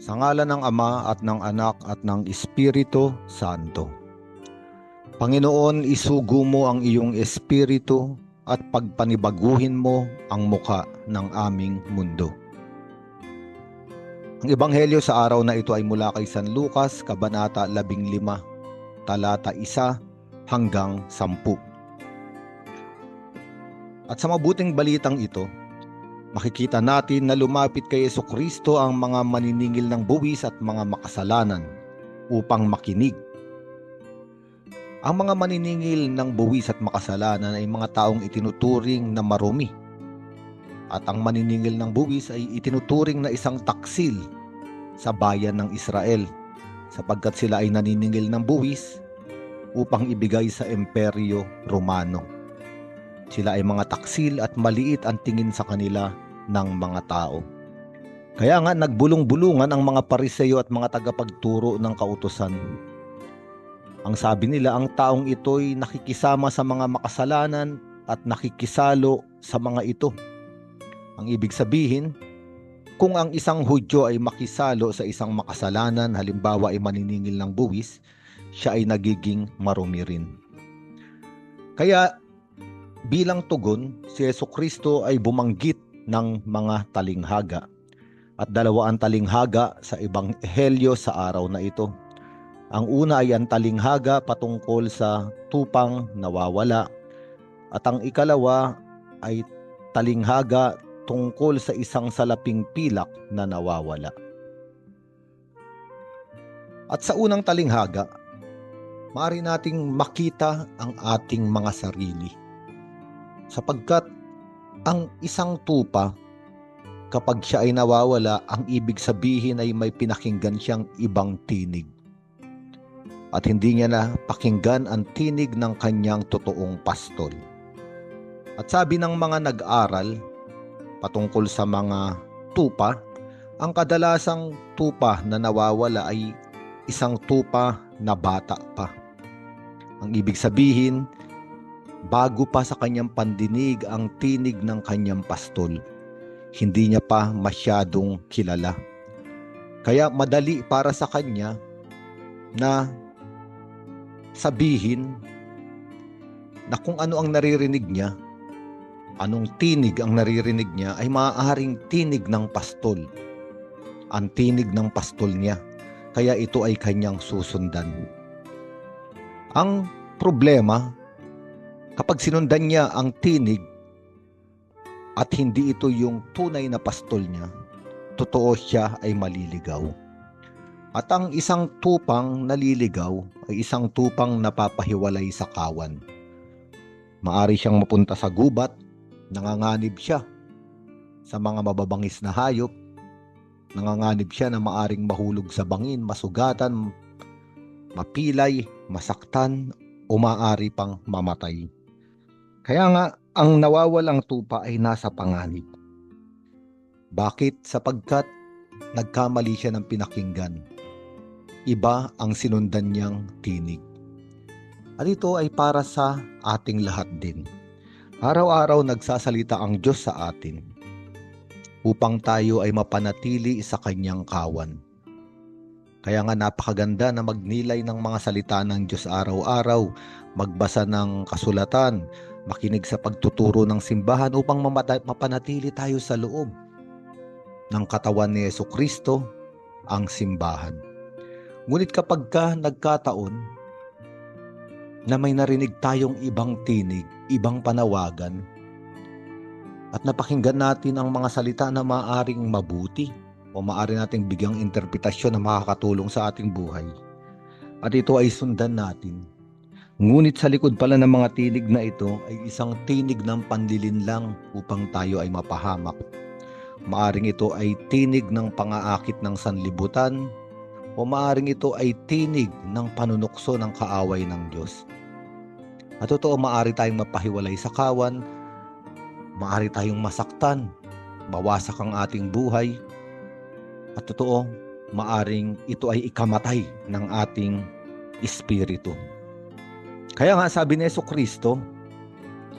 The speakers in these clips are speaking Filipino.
Sa ngala ng Ama at ng Anak at ng Espiritu Santo. Panginoon, isugo mo ang iyong espiritu at pagpanibaguhin mo ang muka ng aming mundo. Ang ebanghelyo sa araw na ito ay mula kay San Lucas, Kabanata 15, talata 1 hanggang 10. At sa mabuting balitang ito, makikita natin na lumapit kay Yeso Kristo ang mga maniningil ng buwis at mga makasalanan upang makinig. Ang mga maniningil ng buwis at makasalanan ay mga taong itinuturing na marumi. At ang maniningil ng buwis ay itinuturing na isang taksil sa bayan ng Israel sapagkat sila ay naniningil ng buwis upang ibigay sa Imperyo Romano. Sila ay mga taksil at maliit ang tingin sa kanila ng mga tao. Kaya nga nagbulong-bulungan ang mga pariseyo at mga tagapagturo ng kautosan. Ang sabi nila, ang taong ito'y nakikisama sa mga makasalanan at nakikisalo sa mga ito. Ang ibig sabihin, kung ang isang Hudyo ay makisalo sa isang makasalanan, halimbawa ay maniningil ng buwis, siya ay nagiging marumi rin. Kaya bilang tugon, si Yeso Kristo ay bumanggit ng mga talinghaga at dalawa ang talinghaga sa ibang ehelyo sa araw na ito. Ang una ay ang talinghaga patungkol sa tupang nawawala at ang ikalawa ay talinghaga tungkol sa isang salaping pilak na nawawala. At sa unang talinghaga, maaari nating makita ang ating mga sarili. Sapagkat ang isang tupa, kapag siya ay nawawala, ang ibig sabihin ay may pinakinggan siyang ibang tinig. At hindi niya na pakinggan ang tinig ng kanyang totoong pastol. At sabi ng mga nag-aral patungkol sa mga tupa, ang kadalasang tupa na nawawala ay isang tupa na bata pa. Ang ibig sabihin, bago pa sa kanyang pandinig ang tinig ng kanyang pastol, hindi niya pa masyadong kilala. Kaya madali para sa kanya na sabihin na kung ano ang naririnig niya, anong tinig ang naririnig niya ay maaaring tinig ng pastol. Ang tinig ng pastol niya. Kaya ito ay kanyang susundan. Ang problema, kapag sinundan niya ang tinig at hindi ito yung tunay na pastol niya, totoo siya ay maliligaw. At ang isang tupang naliligaw ay isang tupang napapahiwalay sa kawan. Maari siyang mapunta sa gubat, nanganganib siya sa mga mababangis na hayop, nanganganib siya na maaring mahulog sa bangin, masugatan, mapilay, masaktan, o maaari pang mamatay. Kaya nga, ang nawawalang tupa ay nasa panganib. Bakit? Sapagkat nagkamali siya ng pinakinggan. Iba ang sinundan niyang tinig. At ito ay para sa ating lahat din. Araw-araw nagsasalita ang Diyos sa atin upang tayo ay mapanatili sa kanyang kawan. Kaya nga napakaganda na magnilay ng mga salita ng Diyos araw-araw, magbasa ng kasulatan, makinig sa pagtuturo ng simbahan upang mapanatili tayo sa loob ng katawan ni Yeso Kristo, ang simbahan. Ngunit kapag ka nagkataon na may narinig tayong ibang tinig, ibang panawagan, at napakinggan natin ang mga salita na maaring mabuti o maaari nating bigyang interpretasyon na makakatulong sa ating buhay. At ito ay sundan natin. Ngunit sa likod pala ng mga tinig na ito ay isang tinig ng panlilinlang upang tayo ay mapahamak. Maaring ito ay tinig ng pangaakit ng sanlibutan o maaring ito ay tinig ng panunukso ng kaaway ng Diyos. At totoo, maari tayong mapahiwalay sa kawan, maari tayong masaktan, mawasak ang ating buhay, at totoo, maaring ito ay ikamatay ng ating espiritu. Kaya nga sabi ni Yeso Kristo,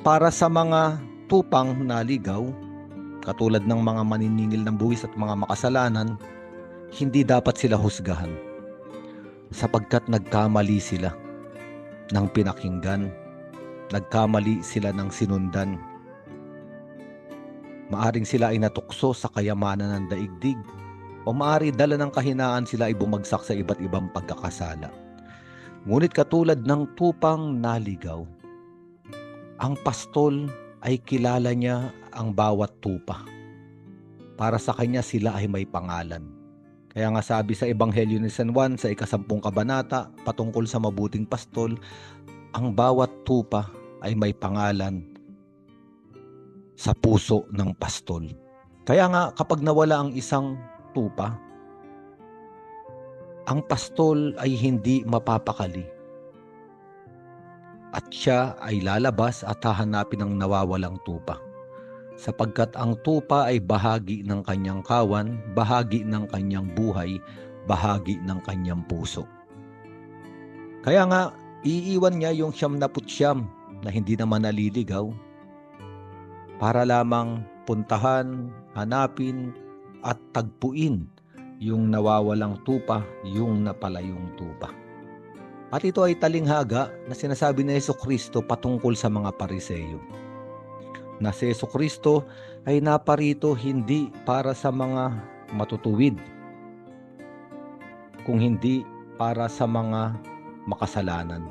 para sa mga tupang naligaw, katulad ng mga maniningil ng buwis at mga makasalanan, hindi dapat sila husgahan sapagkat nagkamali sila ng pinakinggan, nagkamali sila ng sinundan. Maaring sila ay natukso sa kayamanan ng daigdig o maari dala ng kahinaan sila ay bumagsak sa iba't ibang pagkakasala. Ngunit katulad ng tupang naligaw, ang pastol ay kilala niya ang bawat tupa. Para sa kanya sila ay may pangalan. Kaya nga sabi sa Ebanghelyo ni San Juan sa ikasampung kabanata patungkol sa mabuting pastol, ang bawat tupa ay may pangalan sa puso ng pastol. Kaya nga kapag nawala ang isang tupa, ang pastol ay hindi mapapakali. At siya ay lalabas at hahanapin ang nawawalang tupa. Sapagkat ang tupa ay bahagi ng kanyang kawan, bahagi ng kanyang buhay, bahagi ng kanyang puso. Kaya nga, iiwan niya yung siyam na putsyam na hindi naman naliligaw para lamang puntahan, hanapin, at tagpuin yung nawawalang tupa, yung napalayong tupa. At ito ay talinghaga na sinasabi ni Yeso Kristo patungkol sa mga pariseyo. Na si Yeso Kristo ay naparito hindi para sa mga matutuwid, kung hindi para sa mga makasalanan,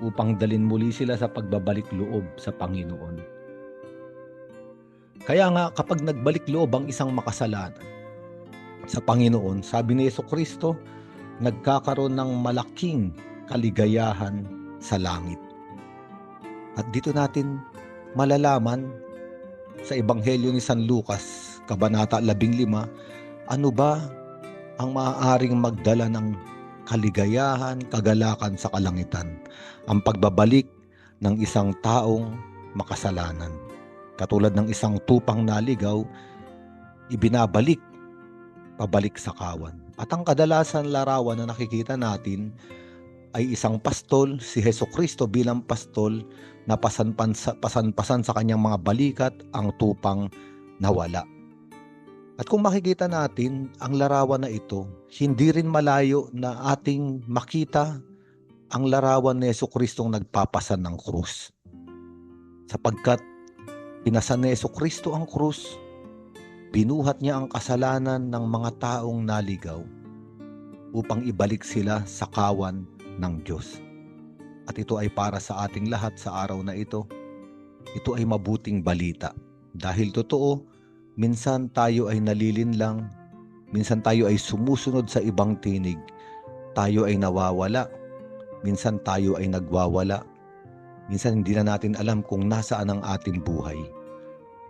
upang dalin muli sila sa pagbabalik loob sa Panginoon. Kaya nga kapag nagbalik loob ang isang makasalanan sa Panginoon, sabi ni Yeso Kristo, nagkakaroon ng malaking kaligayahan sa langit. At dito natin malalaman sa Ebanghelyo ni San Lucas, Kabanata 15, ano ba ang maaaring magdala ng kaligayahan, kagalakan sa kalangitan? Ang pagbabalik ng isang taong makasalanan. Katulad ng isang tupang naligaw, ibinabalik pabalik sa kawan. At ang kadalasan larawan na nakikita natin ay isang pastol, si Heso Kristo bilang pastol na pasan-pasan sa kanyang mga balikat ang tupang nawala. At kung makikita natin ang larawan na ito, hindi rin malayo na ating makita ang larawan ni Yeso Kristong nagpapasan ng krus. Sapagkat pinasan ni Yeso Kristo ang krus, binuhat niya ang kasalanan ng mga taong naligaw upang ibalik sila sa kawan ng Diyos. At ito ay para sa ating lahat sa araw na ito. Ito ay mabuting balita. Dahil totoo, minsan tayo ay nalilinlang, minsan tayo ay sumusunod sa ibang tinig, tayo ay nawawala, minsan tayo ay nagwawala, minsan hindi na natin alam kung nasaan ang ating buhay.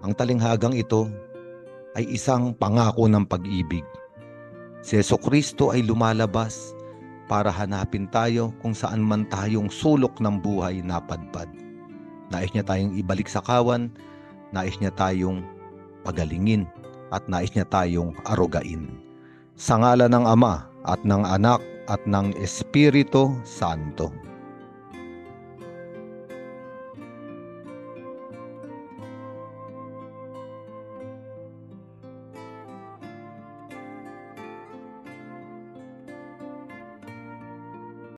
Ang talinghagang ito ay isang pangako ng pag-ibig. Si Yeso Kristo ay lumalabas para hanapin tayo kung saan man tayong sulok ng buhay napadpad. Nais niya tayong ibalik sa kawan, nais niya tayong pagalingin, at nais niya tayong arugain. Sa ngala ng Ama at ng Anak at ng Espiritu Santo.